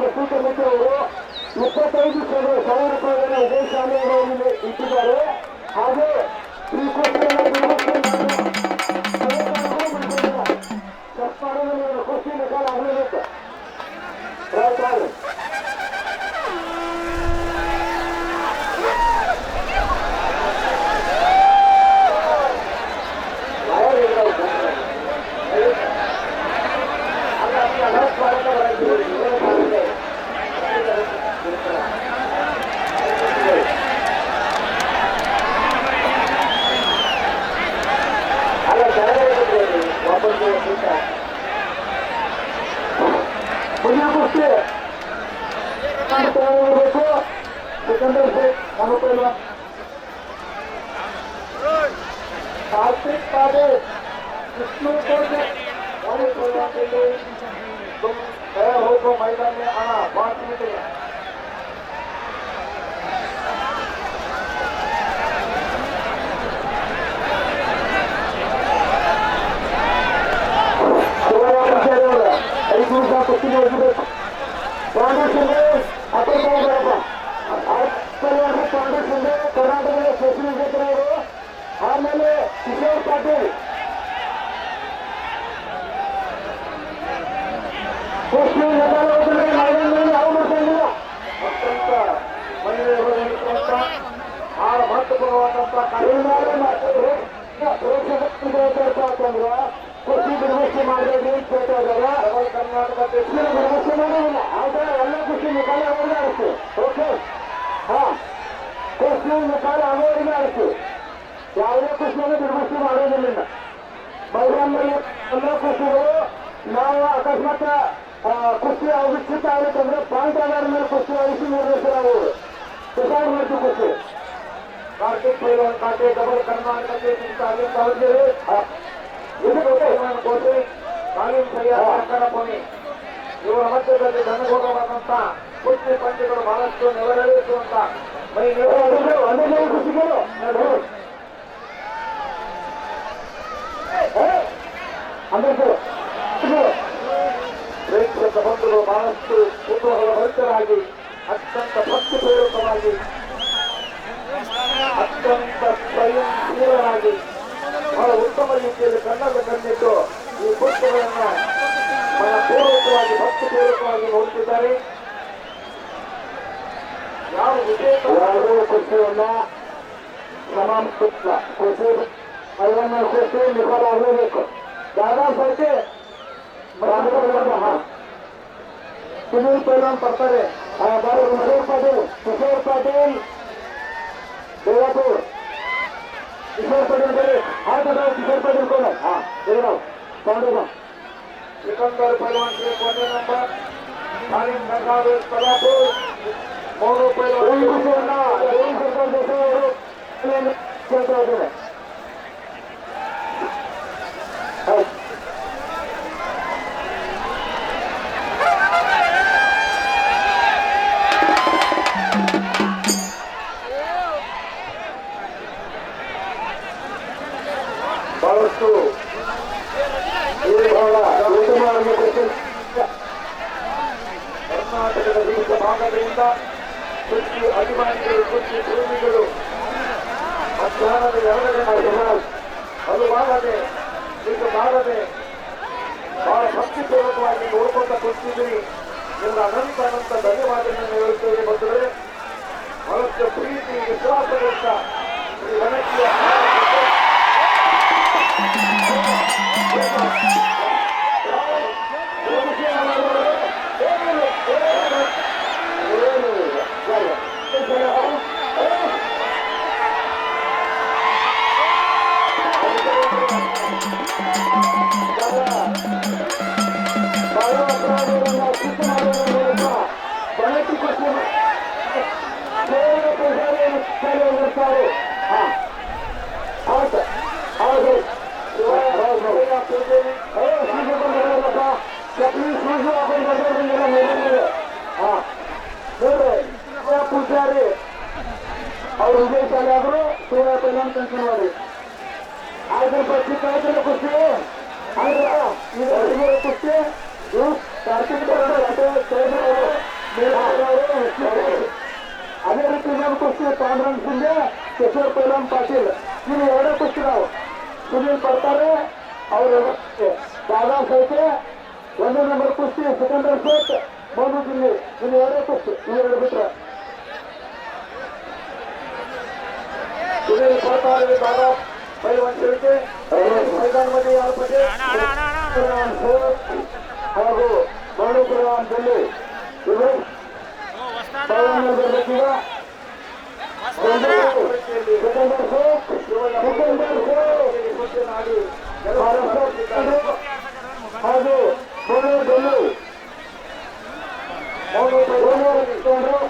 ಕೃಷಿ ಸಮಿತಿಯವರು ಇಪ್ಪತ್ತೈದು ಸಾವಿರ ರೂಪಾಯಿಗಳ ಇದೇ ಶಾಲೆಗಳನ್ನು ಇಟ್ಟಿದ್ದಾರೆ ಹಾಗೆ ಶ್ರೀಕೃಷ್ಣ ಕೃಷಿ ಲೆಕ್ಕ ಆಗಲೇಬೇಕು সার্বিকভাবে অনেক প্রচার থেকে तय होकर मैदान में ಪಾಂಡು ಶಿಂದೆ ಕರ್ನಾಟಕದ ಸ್ಪೆಷಲ್ ಅವರು ಆಮೇಲೆ ಕಿಶೋರ್ ಪಾಟೀಲ್ ಕೃಷ್ಣ ಬಹಳ ಮಹತ್ವಪೂರ್ಣವಾದಂತ ಕಡಿಮೆ ಮಾಡ್ತಾರೆ ಅಂತಂದ್ರೆ ಕೃಷಿ ದುರ್ವಸ್ಥೆ ಮಾಡಬೇಡಿ ಹೇಳ್ತಾ ಇದ್ದಾರೆ ಕರ್ನಾಟಕ ದುರ್ವಸ್ಥೆ ಮಾಡೋದಿಲ್ಲ ಆದ್ರೆ ಎಲ್ಲ ಕೃಷಿ ಅವರಿಗೆ ಆಗುತ್ತೆ ಓಕೆ ಕೃಷಿ ಮುಖಾಲ ಅವರಿಗೆ ಆಯಿತು. ಯಾವುದೇ ಕೃಷಿಯನ್ನು ದುರ್ವಸ್ಥೆ ಮಾಡೋದಿಲ್ಲ. ಎಲ್ಲ ಕೃಷಿಗಳು ನಾವು ಅಕಸ್ಮಾತ್ ಕುಸ್ತಿ ವಿಸ್ತೃತ ಆಗುತ್ತಂದ್ರೆ ಪಾಯಿಂಟ್ ಆಧಾರ ಮೇಲೆ ಕುಸ್ತಿ ವಹಿಸಿ ನಿರ್ದೇಶನಾಗುವುದು ಡಿಸೈಡ್ ಮಾಡ್ತೀವಿ ಕುಸ್ತಿ ಕಾರ್ತಿಕ್ ಪೈಲವಾನ್ ಖಾತೆ ಡಬಲ್ ಕರ್ನಾಟಕಕ್ಕೆ ಸಾವಿರ ಇದು ಕೋಟಿ ಕಾಲಿನ್ ಸೈಯದ್ ಸರ್ಕಾರ ಪಣಿ ಇವರ ಮಧ್ಯದಲ್ಲಿ ಘನಘೋರವಾದಂತ ಕುಸ್ತಿ ಪಂದ್ಯಗಳು ಬಹಳಷ್ಟು ನೆರವೇರಿಸುವಂತ ಮೈ ಅಂಬೇಕು ಪ್ರೇಕ್ಷಕ ಬಂಧುಗಳು ಬಹಳಷ್ಟು ಕುತೂಹಲಭರಿತರಾಗಿ ಅತ್ಯಂತ ಭಕ್ತಿಪೂರ್ವಕವಾಗಿ ಅತ್ಯಂತ ಸ್ವಯಂಶೀಲರಾಗಿ ಬಹಳ ಉತ್ತಮ ರೀತಿಯಲ್ಲಿ ಕಂಡಿದ್ದು ಈ ಮನಪೂರ್ವಕವಾಗಿ ಭಕ್ತಿಪೂರ್ವಕವಾಗಿ ನೋಡುತ್ತಿದ್ದಾರೆ ಯಾವ ವಿಶೇಷ तमाम पुतला कोशिश अल्लाह कोशिश निकल आवे देखो दादा सके तुम्ही पहिला पडतारे बाबा किशोर पाटील किशोर पाटील देवापूर किशोर पाटील बोले हा दादा किशोर पाटील कोण आहे हा देवराव पांडुराव सिकंदर पहिलवान श्री कोटे नंबर खाली नगावे कोल्हापूर मोरू पहिलवान 对对对。ಮಧ್ಯಾಹ್ನದ ಎರಡು ಗಂಟೆ ಅದು ಬಾರದೆ ಇದು ಬಾರದೆ ಬಹಳ ಭಕ್ತಿಪೂರ್ವಕವಾಗಿ ನೋಡ್ಕೊಂತ ಕೂತಿದ್ದೀರಿ ನಿಮ್ಗೆ ಅನಂತ ಅನಂತ ಧನ್ಯವಾದಗಳನ್ನು ಹೇಳುತ್ತೇವೆ ಬಂದರೆ ಬಹಳಷ್ಟು ಪ್ರೀತಿ ವಿಶ್ವಾಸದಿಂದ ಈ ವನಕ್ಕಿಯ ಹೌದು ಕುಸ್ತಿ ಇವು ಕಾರ್ತಿಕ್ ಅವರು ಅದೇ ಚೌಧರಿ ಅವರು ಮೇಘರಾಜ್ ಅವರು ವಿಷ್ಣು ಅವರು. ಅದೇ ರೀತಿ ಇನ್ನೊಂದು ಕುಸ್ತಿ ಪಾಂಡುರಂಗ್ ಸಿಂಧೆ ಕಿಶೋರ್ ಪೈಲಾನ್ ಪಾಟೀಲ್ ಇವು ಎರಡೇ ಕುಸ್ತಿ ನಾವು ಸುನೀಲ್ ಬರ್ತಾರೆ ಅವರು ದಾದಾ ಸೈತೆ ಒಂದು ನಂಬರ್ ಕುಸ್ತಿ ಸಿಕಂದರ್ ಸೇಟ್ ಮೋದು ಜಿಲ್ಲೆ ಇನ್ನು ಎರಡೇ ಕುಸ್ತಿ ಇವೆರಡು ಬಿಟ್ರೆ ಸುನೀಲ್ ಬರ್ತಾರೆ ದಾದಾ ಪೈಲ್ವಾನ್ ಸೇರಿಕೆ ಮೈದಾನದಲ್ಲಿ ಯಾರು ಪಟೇಲ್ ಪೈಲ್ವಾನ್ ಸೇವಕ್ ಹಾಗೂ ಮನು ಪೈಲ್ವಾನ್ ಜಿಲ್ಲೆ ಇವರು ಪೈಲ್ವಾನ್ ಬರ್ಬೇಕೀಗ ಸಿಕಂದರ್ ಸೇಟ್ ಸಿಕಂದರ್ ಸೇಟ್ ಹಾಗೂ ಮನು ಡೆಲ್ಲು ಮನು ಪೈಲ್ವಾನ್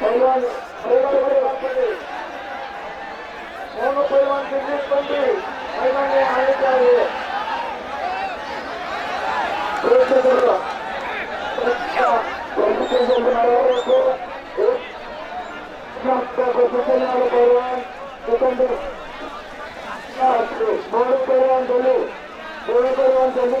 ಒಂದೇ ನಂಬರ್ ಸಿಕಂದರ್ ಪೈಲ್ವಾನ್ ಪೈಲ್ವಾನ್ ಪೈಲ್ವಾನ್ ಪೈಲ್ವಾನ್ ಮೂರು ಪೈಲ್ವಾನ್ ದಿಲ್ಲಿ ಬಂದು ಮೈದಾನ ಆಡಿದ್ದಾರೆ ಪ್ರೇಕ್ಷಕರು ಪೈಲ್ವಾನ್ ಸಿಕಂದರ್ ಮೂರು ಪೈಲ್ವಾನ್ ಡೆಲ್ಲಿ ಮೂರು ಪೈಲ್ವಾನ್ ಡೆಲ್ಲಿ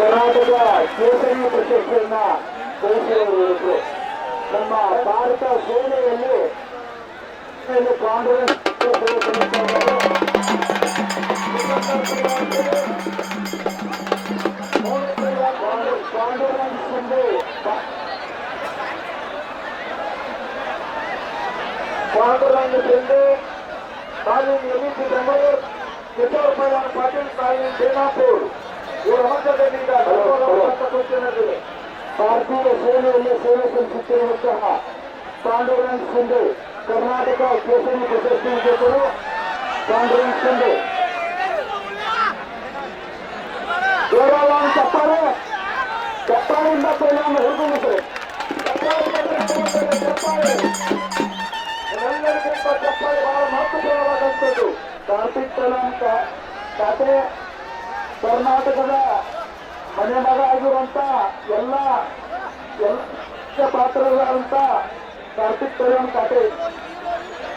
ಕರ್ನಾಟಕ ಕರ್ನಾಟಕ ಕೇಸರಿ ಪ್ರಶಸ್ತಿಯನ್ನ ಗಳಿಸಿರುವರು ನಮ್ಮ ಭಾರತ ಸೇನೆಯಲ್ಲಿ ಇಲ್ಲಿ ಪಾಂಡುರಂಗ್ ಸೇವೆ ಸಲ್ಲಿಸಿದವರು. ಪಾಂಡು- ಪಾಂಡುರಂಗ್ ಸಿಂಧು ಪಾ- ಪಾಂಡುರಂಗ ಸಿಂಧು ತಾಲೀಮ್ ಎಮಿಸಿ ಬೆಂಗಳೂರು ಕಿಶೋರ್ ಪೈಲಾನ್ ಪಾಟೀಲ್ ತಾಲೀಮ್ ಬೇನಾಪುರ್ ಇವರ ಮಧ್ಯದಲ್ಲಿ ಈಗ ಗೌರವವಂತ ಸೂಚನೆಗಳಿವೆ. ಭಾರತೀಯ ಸೇನೆಯಲ್ಲಿ ಸೇವೆ ಸಲ್ಲಿಸುತ್ತಿರುವಂತಹ ಪಾಂಡುರಂಗ್ ಸಿಂಧು ಕರ್ನಾಟಕ ಕೇಸರಿ ಪ್ರಶಸ್ತಿ ವಿಜೇತರು ಪಾಂಡುರಂಗ್ ಸಿಂಧು ಗೌರವ ಚಪ್ಪಾಳೆ ಚಪ್ಪಾಳೆಯಿಂದ ಪೈಲಾನ್ ಹಿಡಿದುಬಿಟ್ರೆ ಚಪ್ಪಾಳೆ ಎಲ್ಲರಿಗಿಂತ ಚಪ್ಪಾಳೆ ಬಹಳ ಮಹತ್ವಪೂರ್ಣವಾದಂಥದ್ದು ಕಾರ್ತಿಕ್ ಪೈಲಾನ್ ಖಾ- ಖಾತೆ ಕರ್ನಾಟಕದ ಮನೆ ಮಗ ಆಗಿರುವಂತ ಎಲ್ಲ ಪಾತ್ರರಾದಂತ ಕಾರ್ತಿಕ್ ಕಲ್ಯಾಣ್ ಖಾತೆ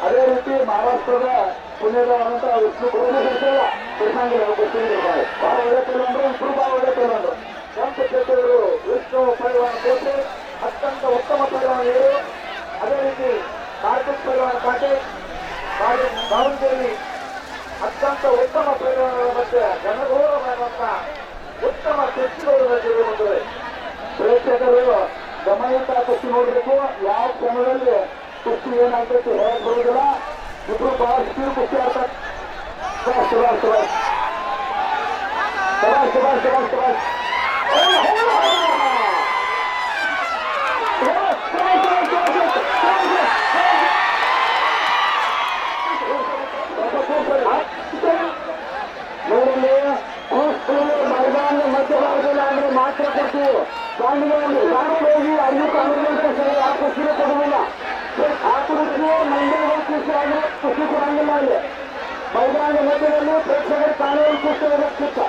ಅದೇ ರೀತಿ ಮಹಾರಾಷ್ಟ್ರದ ಪುಣ್ಯದವಂತ ವಿಷ್ಣು ಕೃಷ್ಣಾಂಗಿ ಬಿಡಿಸಂಗಿಲ್ಲ ಗೊತ್ತಿದ್ದಾರೆ ಬಹಳ ಒಳ್ಳೆ ಕೆಲವೊಂದು ಇಬ್ಬರು ಬಹಳ ಒಳ್ಳೆ ಪೈಲಾನ್ರು ಎಂಟು ಕ್ಷೇತ್ರಗಳು ವಿಷ್ಣು ಪರಿವಾರ ಕೋಟೆ ಅತ್ಯಂತ ಉತ್ತಮ ಪರಿವಾರ ಅದೇ ರೀತಿ ಕಾರ್ತಿಕ್ ಪರಿವಾರ ದಾವಣ- ದಾವಣಗೆರೆ ಅತ್ಯಂತ ಉತ್ತಮ ಪ್ರಯೋಗಗಳ ಮಧ್ಯೆ ಜನಗೌರವವಾದಂತ ಉತ್ತಮ ಕುಸ್ತಿಗಳು ನಡೆದಿರುತ್ತದೆ ಪ್ರೇಕ್ಷಕರು ಗಮನಿತ ಕುಸ್ತಿ ನೋಡಬೇಕು. ಯಾವ ಕ್ರಮದಲ್ಲಿ ಕುಸ್ತಿ ಏನಾಗ್ತೈತಿ ಹೇಳಕ್ ಬರುವುದಿಲ್ಲ. ಇಬ್ರು ಬಹಳ ಸ್ಪೀಡ್ ಕುಸ್ತಿ ಆಡ್ತಾರೆ ಶಬಾಷ್. ನೋಡಲಿ ಕುಸ್ತಿ ಮೈದಾನ ಮಧ್ಯಭಾಗದಲ್ಲಿ ಮಾತ್ರ ಕೊಡ್ತೀವಿ ಗಾಂಧಿಗಳಲ್ಲಿ ಗಾಂಧಿ ಹೋಗಿ ಐದು ಕಾಂಗ್ರೆಸ್ ಸರಿ ಆ ಕುಸ್ತಿನ ಕೊಡುವುದಿಲ್ಲ ಆ ಕುಸ್ತಿ ಮಂಡ್ಯ ಕುಸ್ತಿ ಆದ್ರೆ ಕುಸ್ತಿ ಕೊಡಂಗಿಲ್ಲ ಅಲ್ಲಿ ಮೈದಾನ ಮಧ್ಯದಲ್ಲಿ ಪ್ರೇಕ್ಷಕರು ಕಾನೂನು ಕುಸ್ತಿ ಹೋಗಕ್ಕಿತ್ತ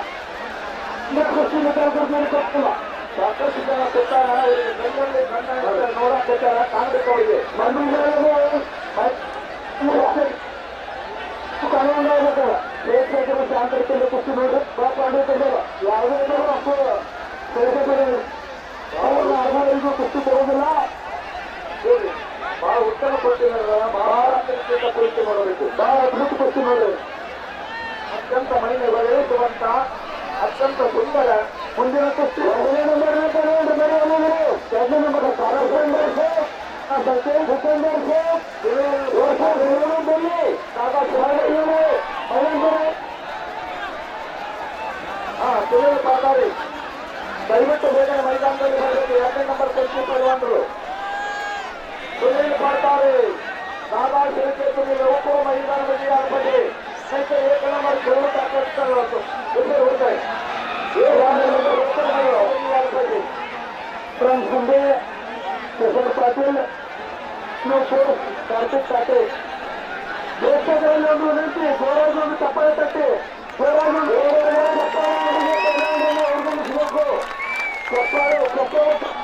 ಕುಸ್ತಿ ಮಿತ್ರಕೃತಿಯಲ್ಲಿ ಕೊಟ್ಟಿಲ್ಲ ಸಾಕಷ್ಟು ಜನ ಕೊಟ್ಟಾರ ಅವರಿಗೆ ಬೆನ್ನಲ್ಲಿ ಕಣ್ಣ ನೋಡಕ್ ಕೊಟ್ಟಾರ ಕಾಂಗ್ರೆಸ್ ಅವರಿಗೆ ಮಂಡ್ಯದಲ್ಲಿ ಕಾನೂನು ಆಗ್ಬೇಕಲ್ಲ ಪ್ರೇಕ್ಷಕರು ಶಾಂತರಿಕೆಯಲ್ಲಿ ಕುಸ್ತಿ ನೋಡಿ ಪಾಂಡಿತರು ಯಾವುದೇ ಅಪ್ಪು ಪ್ರೇಕ್ಷಕರು ಅವ್ರನ್ನ ಅರ್ಧವರೆಗೂ ಕುಸ್ತಿ ಕೊಡೋದಿಲ್ಲ ಬಹಳ ಉತ್ತಮ ಕುಸ್ತಿ ನಡೆದ ಬಹಳ ಮಾಡಬೇಕು ಬಹಳ ಅದ್ಭುತ ಕುಸ್ತಿ ಮಾಡಬೇಕು ಅತ್ಯಂತ ಮಹಿಳೆ ಬರೆಯುವಂತ ಅತ್ಯಂತ ಸುಂದರ ಮುಂದಿನ ಕುಸ್ತಿ ಎರಡನೇ ನಂಬರ್ ಎರಡನೇ ನಂಬರ್ ಸತ್ಯ ಭೂಪೇಂದರ್ ಹಾ ಸುನೀಲ್ ಪಾತಾರಿ ದಯವಿಟ್ಟು ಬೇಗನೆ ಮೈದಾನದಲ್ಲಿ ಬರಬೇಕು ಎರಡನೇ ನಂಬರ್ ಕುಸ್ತಿ ಪಲ್ವಾನರು ಸುನೀಲ್ ಪಾತಾರಿ ದಾದಾ ಶಿರಕೇತುನಿ ಯುವಕರು ಮೈದಾನದಲ್ಲಿ ಆಡ್ಬಂಡಿ ಸೈಕಲ್ ಏಕ ನಂಬರ್ ಕಿಲೋಮೀಟರ್ ಹಾಕಿರ್ತಾರೆ ಹೆಸರು ಹುಡ್ತಾರೆ ಫ್ರೆಂಡ್ಸ್ ಮುಂದೆ ಕಿಶೋರ್ ಪಾಟೀಲ್ ಶಿವಪುರ್ ಕಾರ್ತಿಕ್ ಪಾಟೀಲ್ ಪ್ರೇಕ್ಷಕರಲ್ಲಿ ಒಂದು ವಿನಂತಿ ಜೋರಾಗಿ ಒಂದು ಚಪ್ಪಾಳೆ ತಟ್ಟಿ ಜೋರಾಗಿ ここ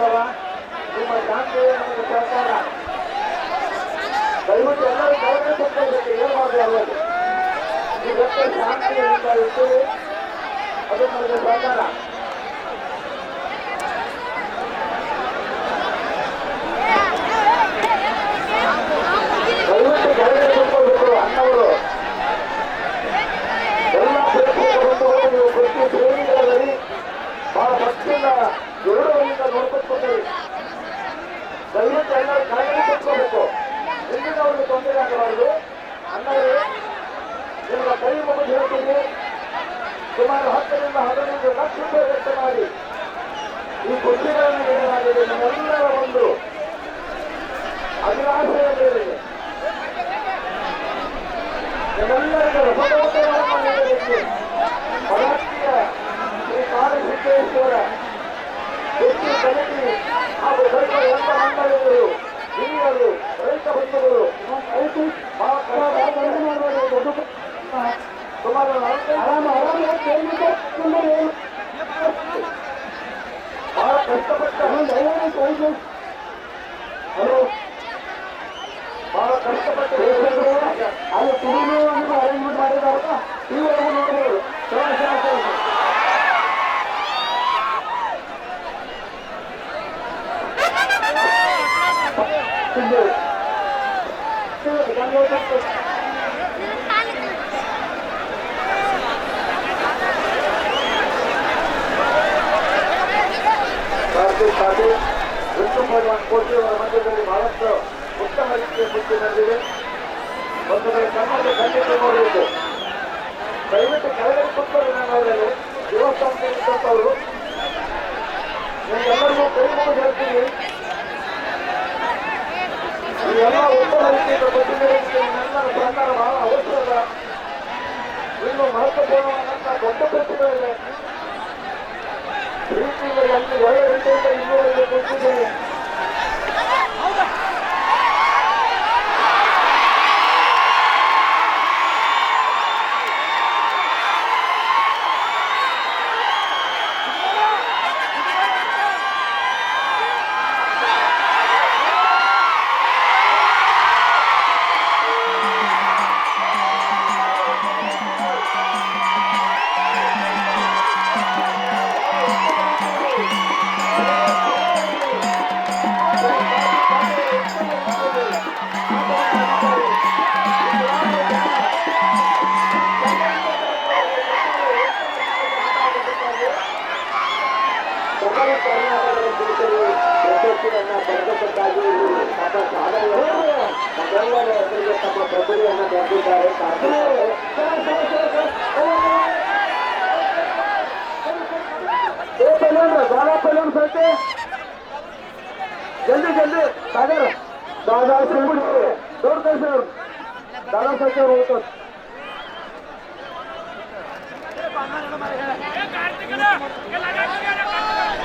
ಕುಸ್ತಿಗಳನ್ನಲ್ಲ ನಿಮ್ಮ ದಯವಿಟ್ಟು ಎಲ್ಲರೂ ಅದು ನಮಗೆ ಸಹಕಾರ ದಯವಿಟ್ಟು ಕೈಗಳು ಕೊಟ್ಟೋಗಬೇಕು ಅಣ್ಣವರು ಎಲ್ಲ ಪ್ರೇಕ್ಷಕ ಬಂಧುಗಳು ನೀವು ಪ್ರತಿ ಶ್ರೇಣಿಗಳಲ್ಲಿ ಬಹಳ ಗೌರವದಿಂದ ನೋಡ್ಕೊಳ್ತೀರಿ ದಯವಿಟ್ಟು ಎಲ್ಲರೂ ತೊಂದರೆ ಆಗಬಾರದು. ಅಂದರೆ ನಿಮ್ಮ ಕೈ ಮುಗಿದು ಹೇಳ್ತೀನಿ. ಸುಮಾರು ಹತ್ತರಿಂದ ಹದಿನೈದು ಲಕ್ಷ ರೂಪಾಯಿ ವೆಚ್ಚ ಮಾಡಿ ಈ ಕುರ್ಚಿಗಳನ್ನು ನೀಡಲಾಗಿದೆ ನಮ್ಮೆಲ್ಲರ ಒಂದು ಅಭಿಲಾಷೆಯಲ್ಲಿ ಕಾಳಸಿದ್ದೇಶ್ವರ ಹೆಚ್ಚು ಸಮಿತಿ ಹಾಗೂ ದೊಡ್ಡ ಎಲ್ಲ ಮಂಡಳಿಗಳು ಹಿರಿಯರು, ರೈತ ಬಂಧುಗಳು ಸುಮಾರು ಬಹಳ ಕಷ್ಟಪಟ್ಟ ಹಲೋ? ಬಹಳ ಕಷ್ಟಪಟ್ಟು ಅಲ್ಲಿ ಅರೇಂಜ್ಮೆಂಟ್ ಮಾಡಿದಾರಲ್ಲ ಇವೆಲ್ಲ ನೋಡಬಹುದು ಕಾರ್ತಿಕ್ ಪಾಟೀಲ್ ವಿಷ್ಣು ಭಗವಾನ್ ಕೋಟಿ ಅವರ ಮಧ್ಯದಲ್ಲಿ ಬಹಳಷ್ಟು ರೀತಿಯ ಬುದ್ಧಿ ನಡೆದಿದೆ ಕನ್ನಡ ಖಂಡಿತ ನೋಡಬೇಕು. ದಯವಿಟ್ಟು ಕೆಳಗಡೆ ಕೂತ್ಕೊಳ್ಳಿ ನಾನು ಅವರಲ್ಲಿ. ದೇವಸ್ಥಾನದಲ್ಲಿದ್ದಂಥವರು ನಿಮ್ಗೆಲ್ಲರಿಗೂ ಕೈ ಮುಗಿದು ಹೇಳ್ತೀನಿ. ನೀವೆಲ್ಲ ನಿಮ್ಮೆಲ್ಲರ ಸಹಕಾರ ಬಹಳ ಅವಶ್ಯಕ. ಇನ್ನು ಮಹತ್ವಪೂರ್ಣವಾದಂತಹ ದೊಡ್ಡ ಪ್ರಶ್ನೆಗಳಿವೆ ಪ್ರೀತಿಯಿಂದ ಎಂದು ಒಳ್ಳೆ ರೀತಿಯಿಂದ ಇನ್ನೂವರೆಗೆ ಕೂತಿದ್ದೇನೆ ಜಲ್ದಿ ಜಲ್ದಿ ಸಾಗರ್ ದಾದಾ ಸಿಂಗುಡಿ ದೊಡ್ಡ ಕಳಿಸಿ ಅವರು ದಾದಾ ಸಾಹೇಬ್ ಅವರು ಹೋಗ್ತಾರೆ ಕಾರ್ತಿಕನ ಎಲ್ಲ ಕಾರ್ತಿಕನ